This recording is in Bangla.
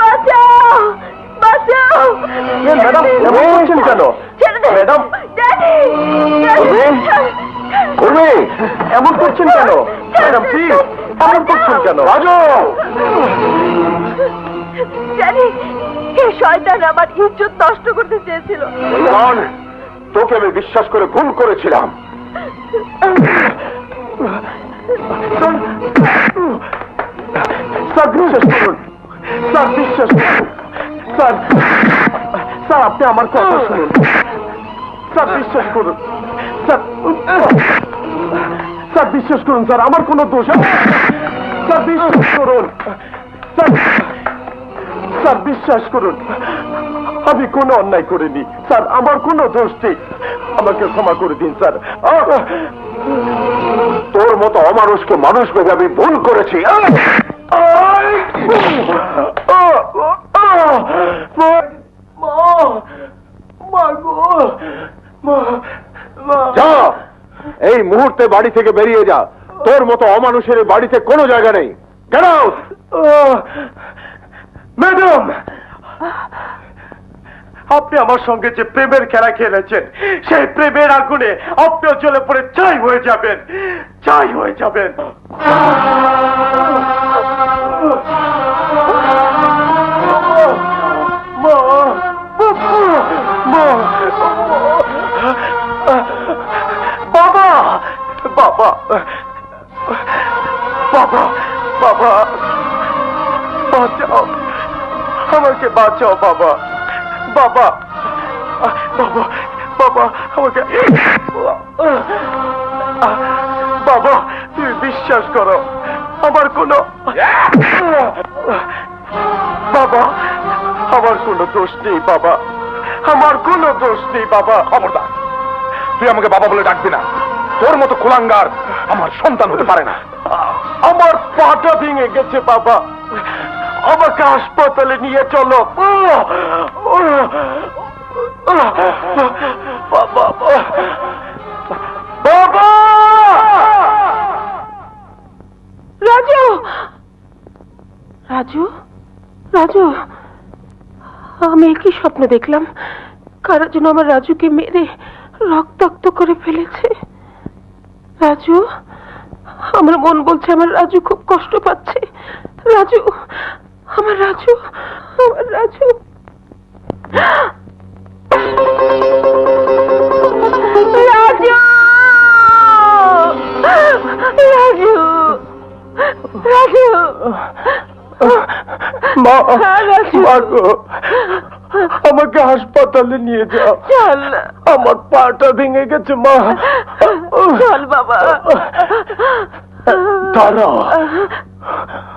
বাঁচাও বাঁচাও। ম্যাডাম, এমন করছেন কেন? ম্যাডাম। উর্মি? উর্মি, এমন করছেন কেন? ম্যাডাম প্লিজ এমন করছেন কেন? রাজু! জানি এই শয়তান আমার ইজ্জত নষ্ট করতে চেয়েছিল। তোকে আমি বিশ্বাস করে ভুল করেছিলাম। স্যার বিশ্বাস করুন। বিশ্বাস স্যার স্যার আপনি আমার কথা শুনুন। স্যার বিশ্বাস করুন। স্যার স্যার বিশ্বাস করুন স্যার আমার কোনো দোষ স্যার বিশ্বাস করুন। স্যার স্যার বিশ্বাস করুন। আমি কোনো অন্যায় করিনি। স্যার আমার কোনো দোষ নেই। আমাকে ক্ষমা করে দিন স্যার। তোর মতো অমানুষকে মানুষ ভেবে আমি ভুল করেছি। যা এই মুহূর্তে বাড়ি থেকে বেরিয়ে যা। তোর মতো অমানুষের বাড়িতে কোনো জায়গা নেই। Get out! ম্যাডাম! আপনি আমার সঙ্গে যে প্রেমের খেলা খেলেছেন সেই প্রেমের আগুনে আপনিও চলে পড়ে চাই হয়ে যাবেন চাই হয়ে যাবেন। বাবা। বাঁচাও, বাবা। বাবা। বাবা বাবা, আমাকে বাবা, তুমি বিশ্বাস করো, আমার কোনো বাবা, আমার কোনো দোষ নেই, বাবা। আমার কোনো দোষ নেই, বাবা। খবরদার, তুই আমাকে বাবা বলে ডাকবি না। তোর মতো কুলাঙ্গার আমার সন্তান হতে পারে না। আমার পাটা ভেঙে গেছে, বাবা। আমাকে হাসপাতালে নিয়ে চলো। রাজু! রাজু? রাজু? আমি কি স্বপ্ন দেখলাম? কারা যেন আমার রাজুকে মেরে রক্তাক্ত করে ফেলেছে? রাজু আমার মন বলছে আমার রাজু খুব কষ্ট পাচ্ছে। রাজু আমার রাজু আমার রাজু। রাজু! রাজু! রাজু! মা রাজু। মা আমাকে হাসপাতালে নিয়ে যাও। আমার পাটা ভেঙে গেছে মা। চল বাবা দাঁড়াও